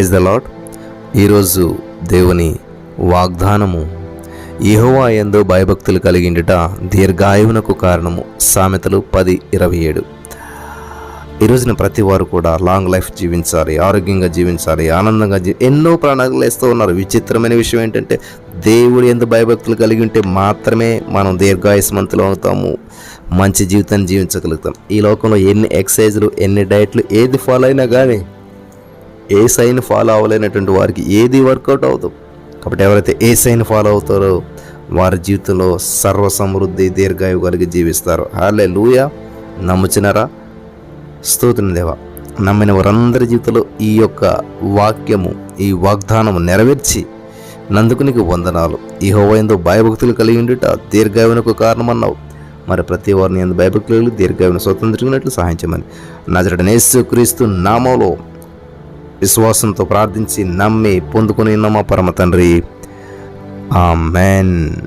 Praise the lord ఈరోజు దేవుని వాగ్దానము ఇహోవా ఎందో భయభక్తులు కలిగిండుట దీర్ఘాయువునకు కారణము. సామెతలు పది ఇరవై ఏడు. ఈ రోజున ప్రతి వారు కూడా లాంగ్ లైఫ్ జీవించాలి ఆరోగ్యంగా జీవించాలి ఆనందంగా జీ ఎన్నో ప్రాణాలు వేస్తూ ఉన్నారు. విచిత్రమైన విషయం ఏంటంటే దేవుడు ఎందు భయభక్తులు కలిగి ఉంటే మాత్రమే మనం దీర్ఘాయుస్మంతులు అవుతాము మంచి జీవితాన్ని జీవించగలుగుతాం. ఈ లోకంలో ఎన్ని ఎక్సర్సైజులు ఎన్ని డైట్లు ఏది ఫాలో అయినా కానీ ఏ సైన్ ఫాలో అవ్వలేనటువంటి వారికి ఏది వర్కౌట్ అవ్వదు కాబట్టి ఎవరైతే ఏ సైన్ ఫాలో అవుతారో వారి జీవితంలో సర్వ సమృద్ధి దీర్ఘాయు కలిగి జీవిస్తారు. హాలే లూయ నమ్ముచినరా స్తోత్రం దేవ. నమ్మిన వారందరి జీవితంలో ఈ యొక్క వాక్యము ఈ వాగ్దానము నెరవేర్చి నందుకు నీకు వందనాలు. ఈ హోవైందో భయభక్తులు కలిగి ఉండుట దీర్ఘాయువునకు కారణమన్నావు. మరి ప్రతి వారిని ఎందు భయభక్తులు దీర్ఘాయువును స్వతంత్రించినట్లు సహాయించమని. నజరడనేసు క్రీస్తు నామంలో విశ్వాసంతో ప్రార్థించి నమ్మి పొందుకుని నమ్మ పరమ తండ్రి? ఆమెన్.